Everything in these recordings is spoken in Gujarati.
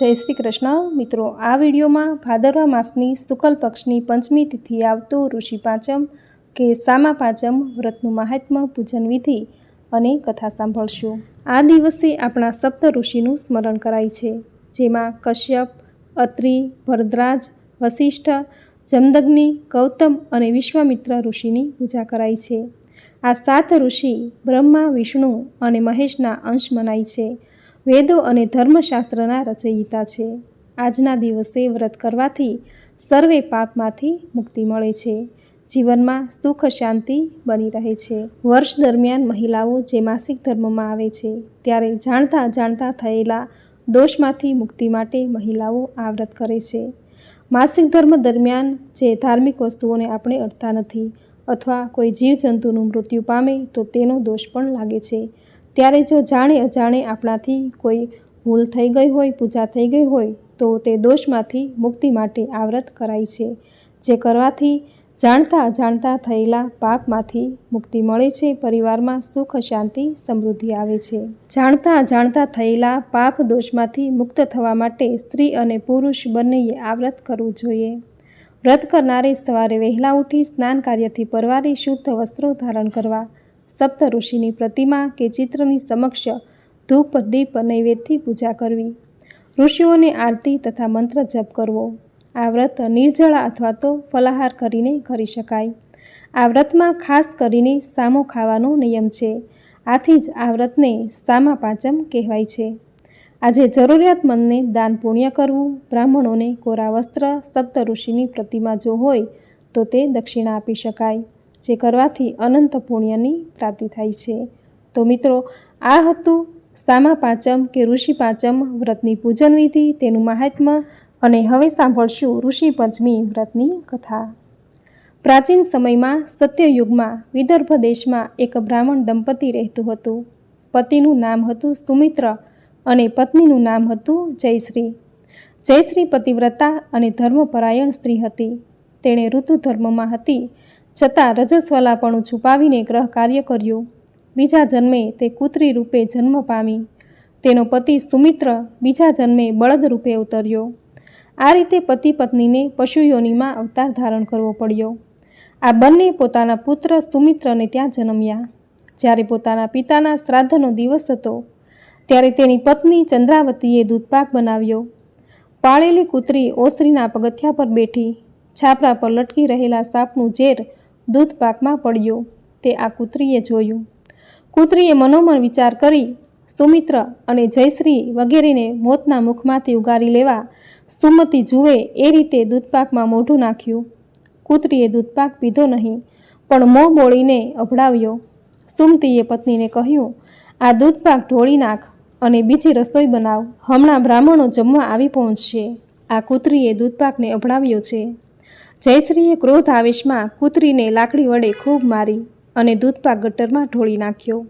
જય શ્રી કૃષ્ણ. મિત્રો, આ વિડીયોમાં ભાદરવા માસની શુકલ પક્ષની પંચમી તિથિ આવતું ઋષિ પાંચમ કે સામા પાંચમ વ્રતનું મહાત્મ્ય પૂજન વિધિ અને કથા સાંભળશું. આ દિવસે આપણા સપ્ત ઋષિનું સ્મરણ કરાય છે, જેમાં કશ્યપ, અત્રિ, ભરદ્રાજ વશિષ્ઠ જમદગ્નિ, ગૌતમ અને વિશ્વામિત્ર ઋષિની પૂજા કરાય છે. આ સાત ઋષિ બ્રહ્મા, વિષ્ણુ અને મહેશના અંશ મનાય છે. વેદો અને ધર્મશાસ્ત્રના રચયિતા છે. આજના દિવસે વ્રત કરવાથી સર્વે પાપમાંથી મુક્તિ મળે છે. જીવનમાં સુખ શાંતિ બની રહે છે. વર્ષ દરમિયાન મહિલાઓ જે માસિક ધર્મમાં આવે છે, ત્યારે જાણતા જાણતા થયેલા દોષમાંથી મુક્તિ માટે મહિલાઓ આ વ્રત કરે છે. માસિક ધર્મ દરમિયાન જે ધાર્મિક વસ્તુઓને આપણે અડતા નથી અથવા કોઈ જીવજંતુનું મૃત્યુ પામે તો તેનો દોષ પણ લાગે છે. ત્યારે જો જાણે અજાણે આપણાથી કોઈ ભૂલ થઈ ગઈ હોય, પૂજા થઈ ગઈ હોય, તો તે દોષમાંથી મુક્તિ માટે આવ્રત કરાય છે. જે કરવાથી જાણતા અજાણતા થયેલા પાપમાંથી મુક્તિ મળે છે, પરિવારમાં સુખ, શાંતિ, સમૃદ્ધિ આવે છે. જાણતા અજાણતા થયેલા પાપ દોષમાંથી મુક્ત થવા માટે સ્ત્રી અને પુરુષ બંનેએ આવ્રત કરવું જોઈએ. વ્રત કરનારે સવારે વહેલા ઉઠી સ્નાન કાર્યથી પરવારી શુદ્ધ વસ્ત્રો ધારણ કરવા સપ્ત ઋષિની પ્રતિમા કે ચિત્રની સમક્ષ ધૂપ, દીપ, નૈવેદ્યથી પૂજા કરવી. ઋષિઓને આરતી તથા મંત્ર જપ કરવો. આ વ્રત નિર્જળા અથવા તો ફલાહાર કરીને કરી શકાય. આ વ્રતમાં ખાસ કરીને સામો ખાવાનો નિયમ છે. આથી જ આ વ્રતને સામા પાંચમ કહેવાય છે. આજે જરૂરિયાતમંદને દાન પુણ્ય કરવું, બ્રાહ્મણોને કોરા વસ્ત્ર સપ્ત ઋષિની પ્રતિમા જો હોય તો તે દક્ષિણા આપી શકાય. જે કરવાથી અનંત પુણ્યની પ્રાપ્તિ થાય છે. તો મિત્રો, આ હતું સામા પાંચમ કે ઋષિ પાંચમ વ્રતની પૂજન વિધિ તેનું મહાત્મ્ય અને હવે સાંભળશું ઋષિ પંચમી વ્રતની કથા. પ્રાચીન સમયમાં સત્યયુગમાં વિદર્ભ દેશમાં એક બ્રાહ્મણ દંપતી રહેતું હતું. પતિનું નામ હતું સુમિત્ર અને પત્નીનું નામ હતું જયશ્રી. જયશ્રી પતિવ્રતા અને ધર્મપરાયણ સ્ત્રી હતી. તેણે ઋતુ ધર્મમાં હતી છતાં રજસ્વલાપણું છુપાવીને ગ્રહ કાર્ય કર્યું. બીજા જન્મે તે કૂતરી રૂપે જન્મ પામી. તેનો પતિ સુમિત્ર બીજા જન્મે બળદ રૂપે ઉતર્યો. આ રીતે પતિ પત્નીને પશુયોનીમાં અવતાર ધારણ કરવો પડ્યો. આ બંને પોતાના પુત્ર સુમિત્રને ત્યાં જન્મ્યા. જ્યારે પોતાના પિતાના શ્રાદ્ધનો દિવસ હતો, ત્યારે તેની પત્ની ચંદ્રાવતીએ દૂધપાક બનાવ્યો. પાળેલી કૂતરી ઓસરીના પગથિયા પર બેઠી, છાપરા પર લટકી રહેલા સાપનું ઝેર દૂધપાકમાં પડ્યો. તે આ કૂતરીએ જોયું. કૂતરીએ મનોમન વિચાર કરી, સુમિત્ર અને જયશ્રી વગેરેને મોતના મુખમાંથી ઉગારી લેવા સુમતી જુએ એ રીતે દૂધપાકમાં મોઢું નાખ્યું. કૂતરીએ દૂધપાક પીધો નહીં, પણ મોં બોળીને અભડાવ્યો. સુમતીએ પત્નીને કહ્યું, આ દૂધપાક ઢોળી નાખ અને બીજી રસોઈ બનાવ. હમણાં બ્રાહ્મણો જમવા આવી પહોંચશે. આ કૂતરીએ દૂધપાકને અભડાવ્યો છે. જયશ્રીએ ક્રોધ આવેશમાં કૂતરીને લાકડી વડે ખૂબ મારી અને દૂધપાક ગટરમાં ઢોળી નાખ્યો.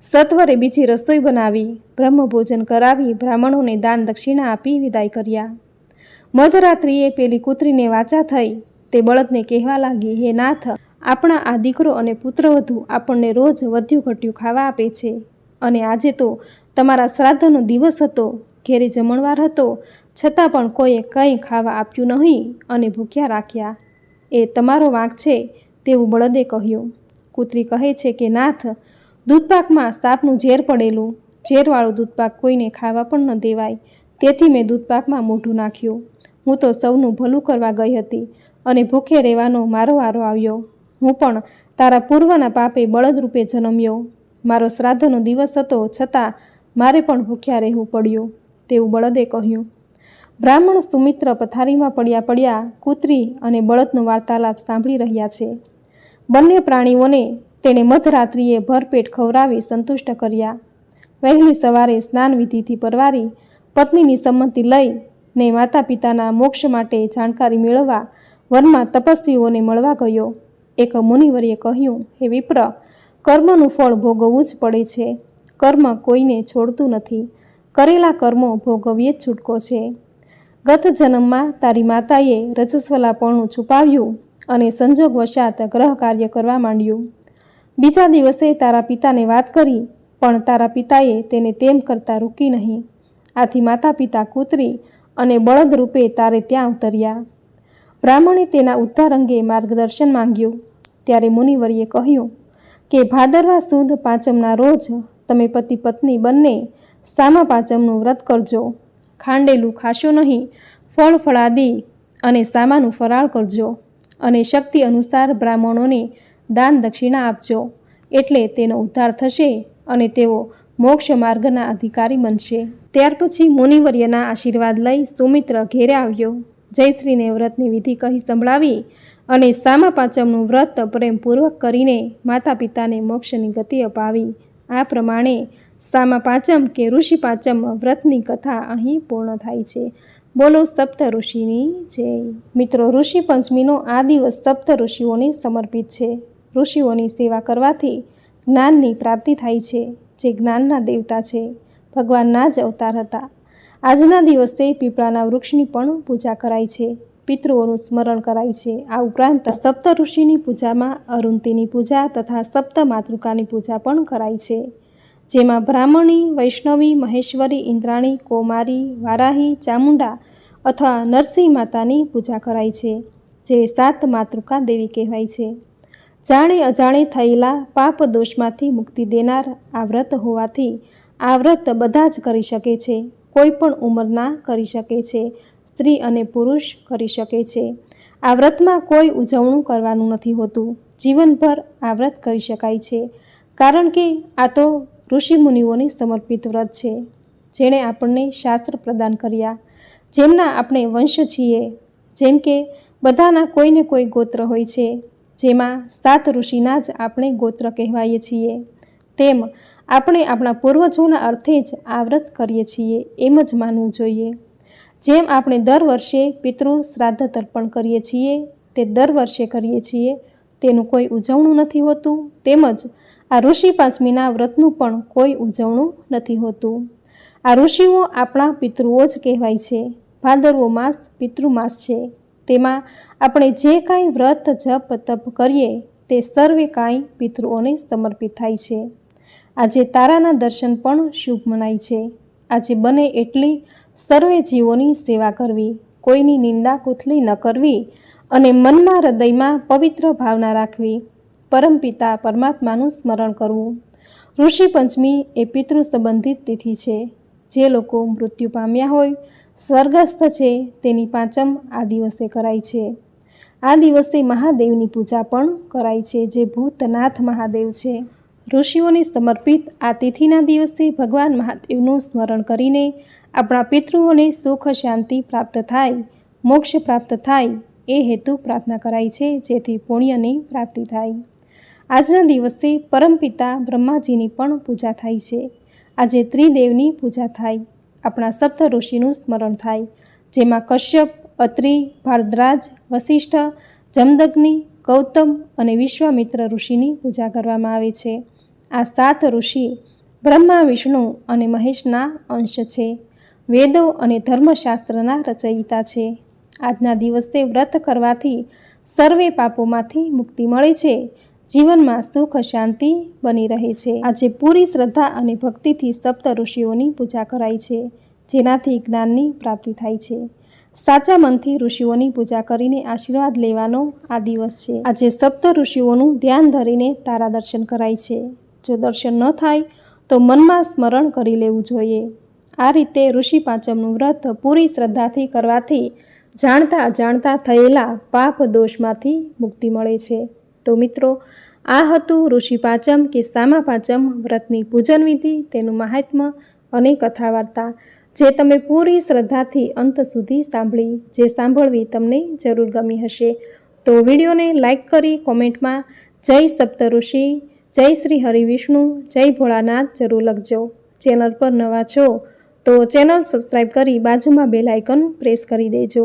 સત્વરે બીજી રસોઈ બનાવી, બ્રહ્મભોજન કરાવી, બ્રાહ્મણોને દાન દક્ષિણા આપી વિદાય કર્યા. મધરાત્રિએ પેલી કૂતરીને વાચા થઈ, તે બળદને કહેવા લાગી, હે નાથ, આપણા આ દીકરો અને પુત્રવધુ આપણને રોજ વધ્યું ઘટ્યું ખાવા આપે છે. અને આજે તો તમારા શ્રાદ્ધનો દિવસ હતો, ઘેરે જમણવાર હતો છતાં પણ કોઈએ કંઈ ખાવા આપ્યું નહીં અને ભૂખ્યા રાખ્યા. એ તમારો વાંક છે તેવું બળદે કહ્યું. કૂતરી કહે છે કે, નાથ, દૂધપાકમાં સાપનું ઝેર પડેલું. ઝેરવાળું દૂધપાક કોઈને ખાવા પણ ન દેવાય. તેથી મેં દૂધપાકમાં મોઢું નાખ્યું. હું તો સૌનું ભલું કરવા ગઈ હતી અને ભૂખે રહેવાનો મારો વારો આવ્યો. હું પણ તારા પૂર્વના પાપે બળદ રૂપે જન્મ્યો. મારો શ્રાદ્ધનો દિવસ હતો છતાં મારે પણ ભૂખ્યા રહેવું પડ્યું, તેવું બળદે કહ્યું. બ્રાહ્મણ સુમિત્ર પથારીમાં પડ્યા પડ્યા કૂતરી અને બળદનો વાર્તાલાપ સાંભળી રહ્યા છે. બંને પ્રાણીઓને તેણે મધરાત્રિએ ભરપેટ ખવડાવી સંતુષ્ટ કર્યા. વહેલી સવારે સ્નાન વિધિથી પરવારી પત્નીની સંમતિ લઈ ને માતા પિતાના મોક્ષ માટે જાણકારી મેળવવા વનમાં તપસ્વીઓને મળવા ગયો. એક મુનિવરીએ કહ્યું, હે વિપ્ર, કર્મનું ફળ ભોગવવું જ પડે છે. કર્મ કોઈને છોડતું નથી. કરેલા કર્મો ભોગવીએ જ છૂટકો છે. ગત જન્મમાં તારી માતાએ રજસ્વલાપણું છુપાવ્યું અને સંજોગવશાત ગ્રહ કાર્ય કરવા માંડ્યું. બીજા દિવસે તારા પિતાને વાત કરી, પણ તારા પિતાએ તેને તેમ કરતાં રોકી નહીં. આથી માતા પિતા કૂતરી અને બળદ રૂપે તારે ત્યાં ઉતર્યા. બ્રાહ્મણે તેના ઉદ્ધાર અંગે માર્ગદર્શન માંગ્યું. ત્યારે મુનિવરીએ કહ્યું કે, ભાદરવા સુદ પાંચમના રોજ તમે પતિ પત્ની બંને સામા પાંચમનું વ્રત કરજો. ખાંડેલું ખાશો નહીં. ફળ ફળાદી અને સામાનું ફરાળ કરજો અને શક્તિ અનુસાર બ્રાહ્મણોને દાન દક્ષિણા આપજો. એટલે તેનો ઉદ્ધાર થશે અને તેઓ મોક્ષ માર્ગના અધિકારી બનશે. ત્યાર પછી મુનિવર્યના આશીર્વાદ લઈ સુમિત્ર ઘેરે આવ્યો. જયશ્રીને વ્રતની વિધિ કહી સંભળાવી અને સામા પાંચમનું વ્રત પ્રેમપૂર્વક કરીને માતા પિતાને મોક્ષની ગતિ અપાવી. આ પ્રમાણે સામા પાંચમ કે ઋષિ પાંચમ વ્રતની કથા અહીં પૂર્ણ થાય છે. બોલો સપ્ત ઋષિની જય. મિત્રો, ઋષિ પંચમીનો આ દિવસ સપ્ત ઋષિઓને સમર્પિત છે. ઋષિઓની સેવા કરવાથી જ્ઞાનની પ્રાપ્તિ થાય છે, જે જ્ઞાનના દેવતા છે. ભગવાનના જ અવતાર હતા. આજના દિવસે પીપળાના વૃક્ષની પણ પૂજા કરાય છે. પિતૃઓનું સ્મરણ કરાય છે. આ ઉપરાંત સપ્ત ઋષિની પૂજામાં અરુંતીની પૂજા તથા સપ્ત માતૃકાની પૂજા પણ કરાય છે. જેમાં બ્રાહ્મણી, વૈષ્ણવી, મહેશ્વરી, ઇન્દ્રાણી, કૌમારી, વારાહી, ચામુંડા અથવા નરસિંહ માતાની પૂજા કરાય છે, જે સાત માતૃકા દેવી કહેવાય છે. જાણે અજાણે થયેલા પાપ દોષમાંથી મુક્તિ દેનાર આ વ્રત હોવાથી આ વ્રત બધા જ કરી શકે છે, કોઈ પણ ઉંમરના કરી શકે છે, સ્ત્રી અને પુરુષ કરી શકે છે. આ વ્રતમાં કોઈ ઉજવણું કરવાનું નથી હોતું. જીવનભર આ વ્રત કરી શકાય છે. કારણ કે આ તો ઋષિમુનિઓને સમર્પિત વ્રત છે, જેણે આપણને શાસ્ત્ર પ્રદાન કર્યા. જેમના આપણે વંશ છીએ, જેમ કે બધાના કોઈને કોઈ ગોત્ર હોય છે, જેમાં સાત ઋષિના જ આપણે ગોત્ર કહેવાઈએ છીએ. તેમ આપણે આપણા પૂર્વજોના અર્થે જ આ વ્રત કરીએ છીએ એમ જ માનવું જોઈએ. જેમ આપણે દર વર્ષે પિતૃ શ્રાદ્ધ તર્પણ કરીએ છીએ, તે દર વર્ષે કરીએ છીએ, તેનું કોઈ ઉજવણું નથી હોતું તેમજ આ ઋષિ પાંચમીના વ્રતનું પણ કોઈ ઉજવણું નથી હોતું. આ ઋષિઓ આપણા પિતૃઓ જ કહેવાય છે. ભાદરવો માસ પિતૃમાસ છે. તેમાં આપણે જે કાંઈ વ્રત, જપ, તપ કરીએ, તે સર્વે કાંઈ પિતૃઓને સમર્પિત થાય છે. આજે તારાના દર્શન પણ શુભ મનાય છે. આજે બને એટલી સર્વે જીવોની સેવા કરવી, કોઈની નિંદા કુથલી ન કરવી અને મનમાં હૃદયમાં પવિત્ર ભાવના રાખવી. પરમપિતા પરમાત્માનું સ્મરણ કરવું. ઋષિ પંચમી એ પિતૃ સંબંધિત તિથિ છે. જે લોકો મૃત્યુ પામ્યા હોય, સ્વર્ગસ્થ છે, તેની પાંચમ આ દિવસે કરાય છે. આ દિવસે મહાદેવની પૂજા પણ કરાય છે, જે ભૂતનાથ મહાદેવ છે. ઋષિઓને સમર્પિત આ તિથિના દિવસે ભગવાન મહાદેવનું સ્મરણ કરીને આપણા પિતૃઓને સુખ શાંતિ પ્રાપ્ત થાય, મોક્ષ પ્રાપ્ત થાય, એ હેતુ પ્રાર્થના કરાય છે, જેથી પુણ્યની પ્રાપ્તિ થાય. આજના દિવસે પરમપિતા બ્રહ્માજીની પણ પૂજા થાય છે. આજે ત્રિદેવની પૂજા થાય. આપણા સપ્ત ઋષિનું સ્મરણ થાય. જેમાં કશ્યપ, અત્રિ, ભારદ્રાજ વશિષ્ઠ જમદગ્નિ, ગૌતમ અને વિશ્વામિત્ર ઋષિની પૂજા કરવામાં આવે છે. આ સાત ઋષિ બ્રહ્મા, વિષ્ણુ અને મહેશના અંશ છે. વેદો અને ધર્મશાસ્ત્રના રચયિતા છે. આજના દિવસે વ્રત કરવાથી સર્વે પાપોમાંથી મુક્તિ મળે છે. જીવનમાં સુખ શાંતિ બની રહે છે. આજે પૂરી શ્રદ્ધા અને ભક્તિથી સપ્ત ઋષિઓની પૂજા કરાય છે, જેનાથી જ્ઞાનની પ્રાપ્તિ થાય છે. સાચા મનથી ઋષિઓની પૂજા કરીને આશીર્વાદ લેવાનો આ દિવસ છે. આજે સપ્ત ઋષિઓનું ધ્યાન ધરીને તારા દર્શન કરાય છે. જો દર્શન ન થાય, તો મનમાં સ્મરણ કરી લેવું જોઈએ. આ રીતે ઋષિ પાંચમનું વ્રત પૂરી શ્રદ્ધાથી કરવાથી જાણતા અજાણતા થયેલા પાપ દોષમાંથી મુક્તિ મળે છે. તો મિત્રો, આ હતું ઋષિ પાંચમ કે સામા પાંચમ વ્રતની પૂજન વિધિ, તેનું મહાત્મ્ય અને કથા વાર્તા જે તમે પૂરી શ્રદ્ધાથી અંત સુધી સાંભળી, જે સાંભળવી તમને જરૂર ગમી હશે. તો વિડીયોને લાઈક કરી કોમેન્ટમાં જય સપ્તઋષિ, જય શ્રી હરિવિષ્ણુ જય ભોળાનાથ જરૂર લખજો. ચેનલ પર નવા છો તો ચેનલ સબસ્ક્રાઈબ કરી બાજુમાં બેલ આઇકન પ્રેસ કરી દેજો.